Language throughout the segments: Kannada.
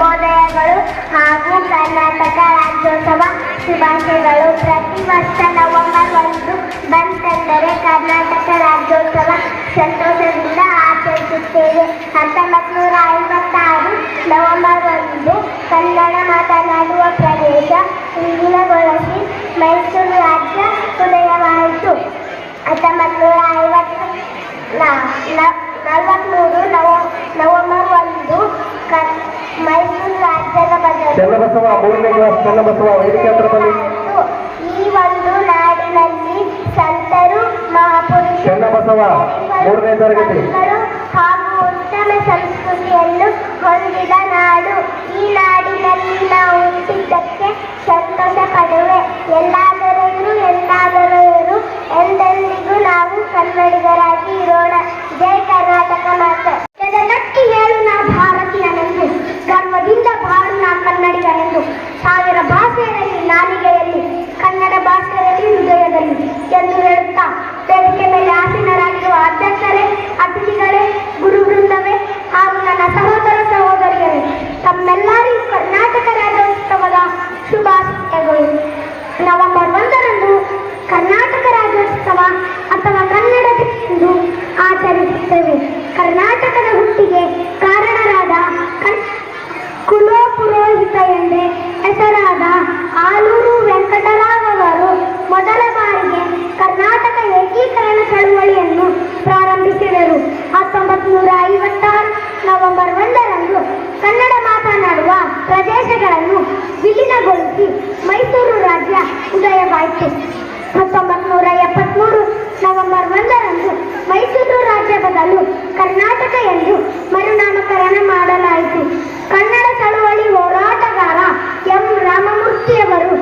ಶುಭೋದಯಗಳು ಹಾಗೂ ಕರ್ನಾಟಕ ರಾಜ್ಯೋತ್ಸವ ಶುಭಾಶಯಗಳು. ಪ್ರತಿ ವರ್ಷ ನವೆಂಬರ್ ಒಂದು ಬಂತೆಂದರೆ ಕರ್ನಾಟಕ ರಾಜ್ಯೋತ್ಸವ ಸಂತೋಷದಿಂದ ಆಚರಿಸುತ್ತೇವೆ. ಹತ್ತೊಂಬತ್ತು ನೂರ ಐವತ್ತಾರು ನವೆಂಬರ್ ಒಂದು ಕನ್ನಡ ಮಾತನಾಡುವ ಪ್ರದೇಶ ವಿಲೀನಗೊಳಿಸಿ ಮೈಸೂರು ರಾಜ್ಯ ಉದಯವಾಯಿತು ಹತ್ತೊಂಬತ್ತು ನೂರ ಐವತ್ತು ನಲವತ್ಮೂರು ನವ ನವೆಂಬರ್ ಒಂದು ಕ- ಮೈಸೂರು ರಾಜ್ಯದ ಬದಲು ಚನ್ನಬಸವ ಮೂರನೇ ಕ್ಲಾಸ್ ಚನ್ನಬಸವ ವೇದಿಕೆ ಹತ್ರ ಬನ್ನಿ. ಈ ಒಂದು ನಾಡಿನಲ್ಲಿ ಸಂತರು ಮಹಾಪುರುಷರು ಚೆನ್ನಬಸವ ಮೂರನೇ ತರಗತಿ. ಹಾಗೂ ಉತ್ತಮ ಸಂಸ್ಕೃತಿಯನ್ನು ಹೊಂದಿದ ನಾಡು. ಈ ನಾಡಿನಲ್ಲಿ ನಾವು ಹುಟ್ಟಿದ್ದಕ್ಕೆ ಸಂತೋಷ ಪಡುವೆ. ಎಲ್ಲಾದರೂ ಎಂದಾದರೂ ಎಂದೆಂದಿಗೂ ನಾವು ಕನ್ನಡಿಗರಾಗಿ ಇರೋಣ. ಜೈ ಕರ್ನಾಟಕ ಮಾತೆ. ಭಾಷೆಯಲ್ಲಿ, ನಾಲಿಗೆಯಲ್ಲಿ, ಕನ್ನಡ ಭಾಷೆಯಲ್ಲಿ, ಹೃದಯದಲ್ಲಿ ಎಂದು ಹೇಳುತ್ತಾ ವೇದಿಕೆ ಮೇಲೆ ಆಸೀನರಾಗಿರುವ ಅಧ್ಯಕ್ಷರೇ, ಅತಿಥಿಗಳೇ ಗುರು ವೃಂದವೇ ಹಾಗೂ ನನ್ನ ಸಹೋದರ ಸಹೋದರಿಯರೇ ತಮ್ಮೆಲ್ಲರಿಗೂ ಕರ್ನಾಟಕ ರಾಜ್ಯೋತ್ಸವದ ಶುಭಾಶಯಗಳು. ನವೆಂಬರ್ ಒಂದರಂದು ಕರ್ನಾಟಕ ರಾಜ್ಯೋತ್ಸವ ಒಂದರಂದು ಕನ್ನಡ ಮಾತನಾಡುವ ಪ್ರದೇಶಗಳನ್ನು ವಿಲೀನಗೊಳಿಸಿ ಮೈಸೂರು ರಾಜ್ಯ ಉದಯವಾಯಿತು ಹತ್ತೊಂಬತ್ತು ನೂರ ಎಪ್ಪತ್ತ್ಮೂರು ನವೆಂಬರ್ ಒಂದರಂದು ಮೈಸೂರು ರಾಜ್ಯ ಬದಲು ಕರ್ನಾಟಕ ಎಂದು ಮರುನಾಮಕರಣ ಮಾಡಲಾಯಿತು ಕನ್ನಡ ಚಳುವಳಿ ಹೋರಾಟಗಾರ ಎಂ ರಾಮಮೂರ್ತಿಯವರು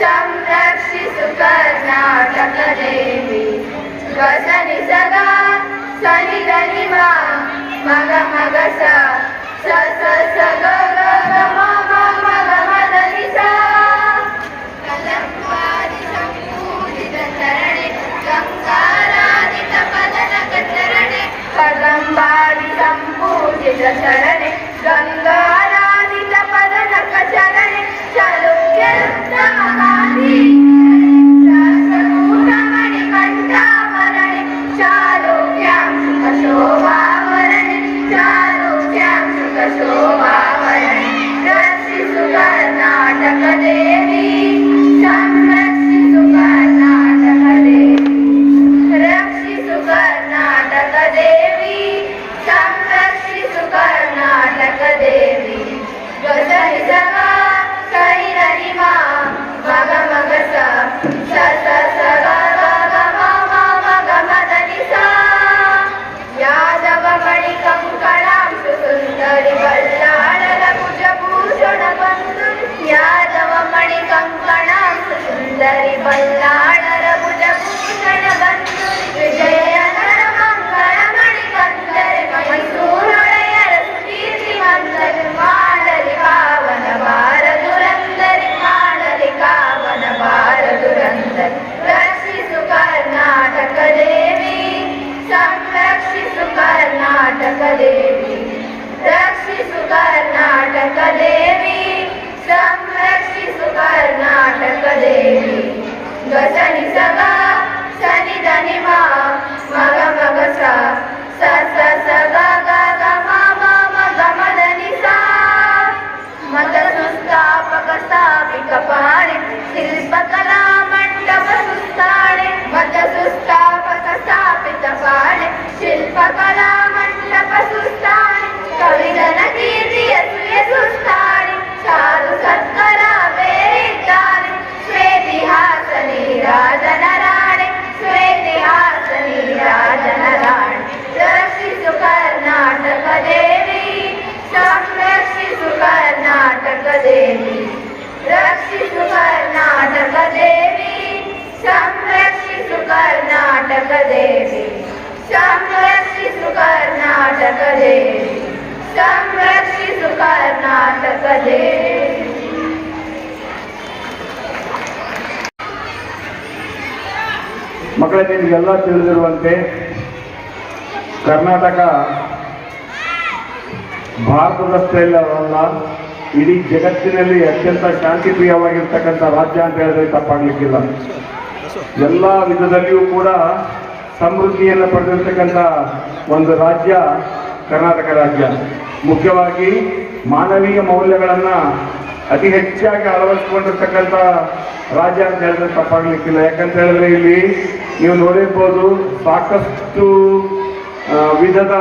ಸಂರಕ್ಷಿಸು ಕರ್ನಾಟಕ ದೇವಿ ಗಸನಿ ಸಗ ಸನಿ ಧನಿ ಮ ಮಗ ಮಗ ಸ ಸ ಸ ಸ ಗ ಗ ಗ ಮ ಮ ಮ 在你。ಮಕ್ಕಳಿಗೆ ನಿಮಗೆಲ್ಲ ತಿಳಿದಿರುವಂತೆ ಕರ್ನಾಟಕ ಭಾರತದಷ್ಟೇ ಅಲ್ಲ, ಇಡೀ ಜಗತ್ತಿನಲ್ಲಿ ಅತ್ಯಂತ ಶಾಂತಿಪ್ರಿಯವಾಗಿರ್ತಕ್ಕಂಥ ರಾಜ್ಯ ಅಂತ ಹೇಳಿದ್ರೆ ತಪ್ಪಾಗ್ಲಿಕ್ಕಿಲ್ಲ. ಎಲ್ಲ ವಿಧದಲ್ಲಿಯೂ ಕೂಡ ಸಮೃದ್ಧಿಯನ್ನು ಪಡೆದಿರ್ತಕ್ಕಂಥ ಒಂದು ರಾಜ್ಯ ಕರ್ನಾಟಕ ರಾಜ್ಯ. ಮುಖ್ಯವಾಗಿ ಮಾನವೀಯ ಮೌಲ್ಯಗಳನ್ನು ಅತಿ ಹೆಚ್ಚಾಗಿ ಅಳವಡಿಸಿಕೊಂಡಿರ್ತಕ್ಕಂಥ ರಾಜ್ಯ ಅಂತ ಹೇಳಿದ್ರೆ ತಪ್ಪಾಗ್ಲಿಕ್ಕಿಲ್ಲ. ಯಾಕಂತ ಹೇಳಿದ್ರೆ ಇಲ್ಲಿ ನೀವು ನೋಡಿರ್ಬೋದು ಸಾಕಷ್ಟು ವಿಧದ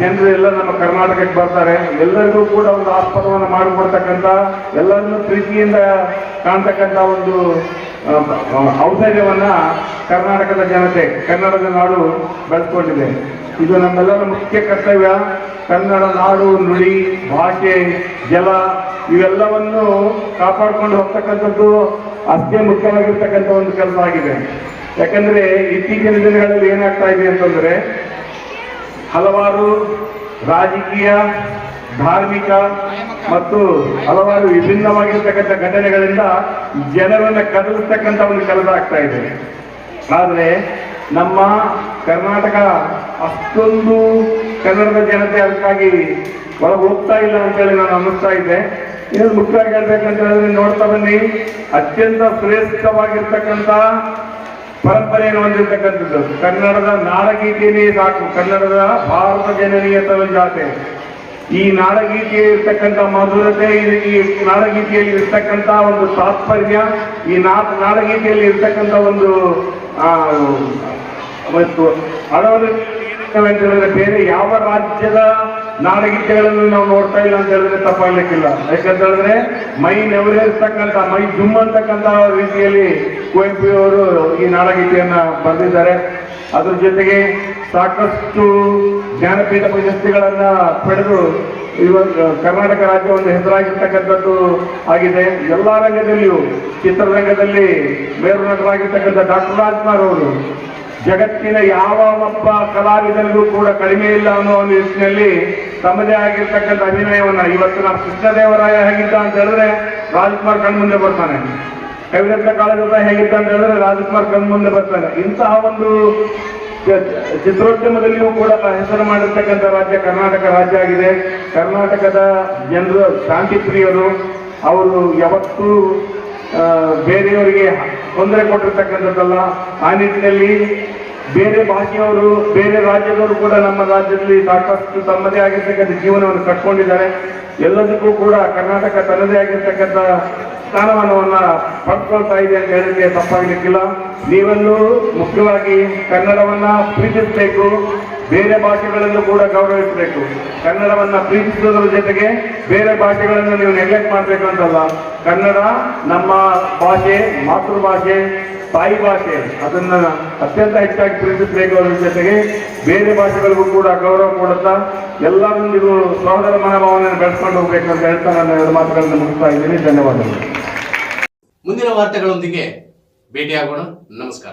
ಜನರು ಎಲ್ಲ ನಮ್ಮ ಕರ್ನಾಟಕಕ್ಕೆ ಬರ್ತಾರೆ. ಎಲ್ಲರಿಗೂ ಕೂಡ ಒಂದು ಆಸ್ಪದವನ್ನು ಮಾಡಿಕೊಡ್ತಕ್ಕಂಥ, ಎಲ್ಲರನ್ನೂ ಪ್ರೀತಿಯಿಂದ ಕಾಣ್ತಕ್ಕಂಥ ಒಂದು ಔಷಧ್ಯವನ್ನು ಕರ್ನಾಟಕದ ಜನತೆ, ಕನ್ನಡದ ನಾಡು ಬೆಳೆಸ್ಕೊಂಡಿದೆ. ಇದು ನಮ್ಮೆಲ್ಲರ ಮುಖ್ಯ ಕರ್ತವ್ಯ. ಕನ್ನಡ ನಾಡು, ನುಡಿ, ಭಾಷೆ, ಜಲ, ಇವೆಲ್ಲವನ್ನು ಕಾಪಾಡಿಕೊಂಡು ಹೋಗ್ತಕ್ಕಂಥದ್ದು ಅಷ್ಟೇ ಮುಖ್ಯವಾಗಿರ್ತಕ್ಕಂಥ ಒಂದು ಕೆಲಸ ಆಗಿದೆ. ಯಾಕಂದ್ರೆ ಇತ್ತೀಚಿನ ದಿನಗಳಲ್ಲಿ ಏನಾಗ್ತಾ ಇದೆ ಅಂತಂದ್ರೆ ಹಲವಾರು ರಾಜಕೀಯ, ಧಾರ್ಮಿಕ ಮತ್ತು ಹಲವಾರು ವಿಭಿನ್ನವಾಗಿರ್ತಕ್ಕಂಥ ಘಟನೆಗಳಿಂದ ಜನರನ್ನ ಕದಲಿಸ್ತಕ್ಕಂಥ ಒಂದು ಕೆಲಸ ಆಗ್ತಾ ಇದೆ. ಆದರೆ ನಮ್ಮ ಕರ್ನಾಟಕ ಅಷ್ಟೊಂದು ಕನ್ನಡದ ಜನತೆ ಅದಕ್ಕಾಗಿ ಒಳಗೆ ಹೋಗ್ತಾ ಇಲ್ಲ ಅಂತೇಳಿ ನಾನು ಅನ್ನಿಸ್ತಾ ಇದ್ದೆ ಇನ್ನೊಂದು ಮುಖ್ಯವಾಗಿ ಹೇಳ್ಬೇಕಂತ ಹೇಳಿದ್ರೆ ನೋಡ್ತಾ ಬನ್ನಿ, ಅತ್ಯಂತ ಶ್ರೇಷ್ಠವಾಗಿರ್ತಕ್ಕಂಥ ಪರಂಪರೆಯನ್ನು ಹೊಂದಿರತಕ್ಕಂಥದ್ದು ಕನ್ನಡದ ನಾಡಗೀತೆಯೇ ಸಾಕು. ಕನ್ನಡದ ಭಾರತ ಜನನೀಯ ಜಾತೆ ಈ ನಾಡಗೀತೆಯ ಇರ್ತಕ್ಕಂಥ ಮಧುರತೆ ಈ- ನಾಡಗೀತೆಯಲ್ಲಿ ಇರ್ತಕ್ಕಂಥ ಒಂದು ತಾತ್ಪರ್ಯ, ಈ ನಾಡಗೀತೆಯಲ್ಲಿ ಇರ್ತಕ್ಕಂಥ ಒಂದು ಮತ್ತು ಅಳವಡಿಕೆ ಅಂತ ಬೇರೆ ಯಾವ ರಾಜ್ಯದ ನಾಡಗೀತೆಗಳನ್ನು ನಾವು ನೋಡ್ತಾ ಇಲ್ಲ ಅಂತ ಹೇಳಿದ್ರೆ ತಪ್ಪಾಗ್ಲಿಕ್ಕಿಲ್ಲ. ಯಾಕಂತ ಹೇಳಿದ್ರೆ ಮೈ ನೆವರಿರ್ತಕ್ಕಂಥ ಮೈ ಜುಮ್ ಅಂತಕ್ಕಂಥ ರೀತಿಯಲ್ಲಿ ಕುವೆಂಪು ಅವರು ಈ ನಾಡಗೀತೆಯನ್ನ ಬರೆದಿದ್ದಾರೆ. ಅದ್ರ ಜೊತೆಗೆ ಸಾಕಷ್ಟು ಜ್ಞಾನಪೀಠ ಪ್ರಶಸ್ತಿಗಳನ್ನ ಪಡೆದು ಇವತ್ತು ಕರ್ನಾಟಕ ರಾಜ್ಯ ಒಂದು ಹೆಸರಾಗಿರ್ತಕ್ಕಂಥದ್ದು ಆಗಿದೆ. ಎಲ್ಲ ರಂಗದಲ್ಲಿಯೂ, ಚಿತ್ರರಂಗದಲ್ಲಿ ಮೇರು ನಟರಾಗಿರ್ತಕ್ಕಂಥ ಡಾಕ್ಟರ್ ರಾಜ್ಕುಮಾರ್ ಅವರು ಜಗತ್ತಿನ ಯಾವ ಒಬ್ಬ ಕಲಾವಿದರಿಗೂ ಕೂಡ ಕಡಿಮೆ ಇಲ್ಲ ಅನ್ನೋ ಒಂದು ನಿಟ್ಟಿನಲ್ಲಿ ತಮ್ಮದೇ ಆಗಿರ್ತಕ್ಕಂಥ ಅಭಿನಯವನ್ನ ಇವತ್ತು ನಾವು ಕೃಷ್ಣದೇವರಾಯ ಹೇಗಿದ್ದ ಅಂತ ಹೇಳಿದ್ರೆ ರಾಜ್ಕುಮಾರ್ ಕಣ್ಮುಂದೆ ಬರ್ತಾನೆ. ಕವಿರತ್ನ ಕಾಳಗದ ಹೇಗಿದ್ದ ಅಂತ ಹೇಳಿದ್ರೆ ರಾಜ್ಕುಮಾರ್ ಕಣ್ಮುಂದೆ ಬರ್ತಾನೆ ಇಂತಹ ಒಂದು ಚಿತ್ರೋದ್ಯಮದಲ್ಲಿಯೂ ಕೂಡ ಹೆಸರು ಮಾಡಿರ್ತಕ್ಕಂಥ ರಾಜ್ಯ ಕರ್ನಾಟಕ ರಾಜ್ಯ ಆಗಿದೆ. ಕರ್ನಾಟಕದ ಜನರು, ಶಾಂತಿ ಪ್ರಿಯರು, ಅವರು ಯಾವತ್ತೂ ಬೇರೆಯವರಿಗೆ ತೊಂದರೆ ಕೊಟ್ಟಿರ್ತಕ್ಕಂಥದ್ದಲ್ಲ. ಆ ನಿಟ್ಟಿನಲ್ಲಿ ಬೇರೆ ಭಾಷೆಯವರು, ಬೇರೆ ರಾಜ್ಯದವರು ಕೂಡ ನಮ್ಮ ರಾಜ್ಯದಲ್ಲಿ ಸಾಕಷ್ಟು ತಮ್ಮದೇ ಆಗಿರ್ತಕ್ಕಂಥ ಜೀವನವನ್ನು ಕಟ್ಕೊಂಡಿದ್ದಾರೆ. ಎಲ್ಲದಕ್ಕೂ ಕೂಡ ಕರ್ನಾಟಕ ತನ್ನದೇ ಆಗಿರ್ತಕ್ಕಂಥ ಸ್ಥಾನಮಾನವನ್ನ ಪಡ್ಕೊಳ್ತಾ ಇದೆ ಅಂತ ಹೇಳಿದ್ರೆ ತಪ್ಪಾಗಲಿಕ್ಕಿಲ್ಲ. ನೀವೆಲ್ಲರೂ ಮುಖ್ಯವಾಗಿ ಕನ್ನಡವನ್ನ ಪ್ರೀತಿಸಬೇಕು. ಬೇರೆ ಭಾಷೆಗಳನ್ನು ಕೂಡ ಗೌರವಿಸಬೇಕು. ಕನ್ನಡವನ್ನ ಪ್ರೀತಿಸುವುದರ ಜೊತೆಗೆ ಬೇರೆ ಭಾಷೆಗಳನ್ನು ನೀವು ನೆಗ್ಲೆಕ್ಟ್ ಮಾಡಬೇಕು ಅಂತಲ್ಲ. ಕನ್ನಡ ನಮ್ಮ ಭಾಷೆ, ಮಾತೃಭಾಷೆ, ತಾಯಿ ಭಾಷೆ, ಅದನ್ನ ಅತ್ಯಂತ ಹೆಚ್ಚಾಗಿ ಪ್ರೀತಿಸಬೇಕು ಅದರ ಜೊತೆಗೆ ಬೇರೆ ಭಾಷೆಗಳಿಗೂ ಕೂಡ ಗೌರವ ಕೊಡುತ್ತಾ ಎಲ್ಲರೊಂದಿಗೂ ಸಹೋದರ ಮನೋಭಾವನೆಯನ್ನು ಬೆಳೆಸ್ಕೊಂಡು ಹೋಗ್ಬೇಕು ಅಂತ ಹೇಳ್ತಾ ನಾನು ಎರಡು ಮಾತುಗಳನ್ನು ಮುಗಿಸ್ತಾ ಇದ್ದೀನಿ. ಧನ್ಯವಾದಗಳು. ಮುಂದಿನ ವಾರ್ತೆಗಳೊಂದಿಗೆ ಭೇಟಿಯಾಗೋಣ. ನಮಸ್ಕಾರ.